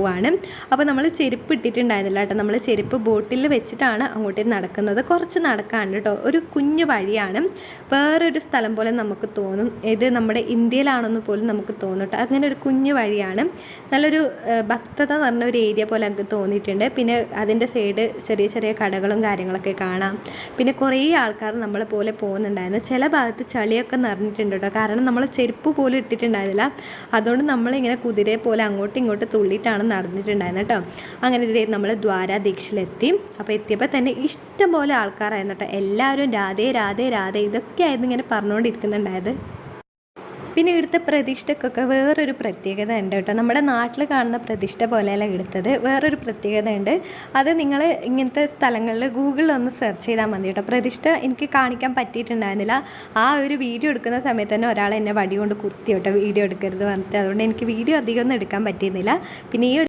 പോവാണ്. അപ്പോൾ നമ്മൾ ചെരുപ്പ് ഇട്ടിട്ടുണ്ടായിരുന്നില്ല കേട്ടോ. നമ്മൾ ചെരുപ്പ് ബോട്ടിൽ വെച്ചിട്ടാണ് അങ്ങോട്ട് നടക്കുന്നത്. കുറച്ച് നടക്കാണ്ട് കേട്ടോ. ഒരു കുഞ്ഞു വഴിയാണ്. വേറൊരു സ്ഥലം പോലെ നമുക്ക് തോന്നും. ഇത് നമ്മുടെ ഇന്ത്യയിലാണെന്ന് പോലും നമുക്ക് തോന്നും അങ്ങനെ ഒരു കുഞ്ഞു വഴിയാണ്. നല്ലൊരു ഭക്തത നിറഞ്ഞ ഒരു ഏരിയ പോലെ എനിക്ക് തോന്നിയിട്ടുണ്ട്. പിന്നെ അതിന്റെ സൈഡ് ചെറിയ ചെറിയ കടകളും കാര്യങ്ങളൊക്കെ കാണാം. പിന്നെ കുറേ ആൾക്കാർ നമ്മളെ പോലെ പോകുന്നുണ്ടായിരുന്നു. ചില ഭാഗത്ത് ചളിയൊക്കെ നിറഞ്ഞിട്ടുണ്ട് കേട്ടോ. കാരണം നമ്മൾ ചെരുപ്പ് പോലും ഇട്ടിട്ടുണ്ടായിരുന്നില്ല. അതുകൊണ്ട് നമ്മളിങ്ങനെ കുതിരയെ പോലെ അങ്ങോട്ടും ഇങ്ങോട്ടും തുള്ളിയിട്ടാണ് നടന്നിട്ടുണ്ടായിരുന്നത് കേട്ടോ. അങ്ങനെ ഇതേ നമ്മൾ ദ്വാരാദീക്ഷയിലെത്തി അപ്പോൾ എത്തിയപ്പോൾ തന്നെ ഇഷ്ടംപോലെ ആൾക്കാരായിരുന്നു കേട്ടോ. എല്ലാവരും രാധേ രാധേ രാധേ ഇതൊക്കെയായിരുന്നു ഇങ്ങനെ പറഞ്ഞുകൊണ്ടിരിക്കുന്നുണ്ടായത് പിന്നെ ഇവിടുത്തെ പ്രതിഷ്ഠക്കൊക്കെ വേറൊരു പ്രത്യേകത ഉണ്ട് കേട്ടോ. നമ്മുടെ നാട്ടിൽ കാണുന്ന പ്രതിഷ്ഠ പോലെയല്ല എടുത്തത് വേറൊരു പ്രത്യേകത ഉണ്ട്. അത് നിങ്ങൾ ഇങ്ങനത്തെ സ്ഥലങ്ങളിൽ ഗൂഗിളിൽ ഒന്ന് സെർച്ച് ചെയ്താൽ മതി കേട്ടോ. പ്രതിഷ്ഠ എനിക്ക് കാണിക്കാൻ പറ്റിയിട്ടുണ്ടായിരുന്നില്ല. ആ ഒരു വീഡിയോ എടുക്കുന്ന സമയത്ത് തന്നെ ഒരാൾ എന്നെ വടി കൊണ്ട് കുത്തി കേട്ടോ വീഡിയോ എടുക്കരുത് പറഞ്ഞിട്ട്. അതുകൊണ്ട് എനിക്ക് വീഡിയോ അധികം ഒന്നും എടുക്കാൻ പറ്റിയിരുന്നില്ല. പിന്നെ ഈ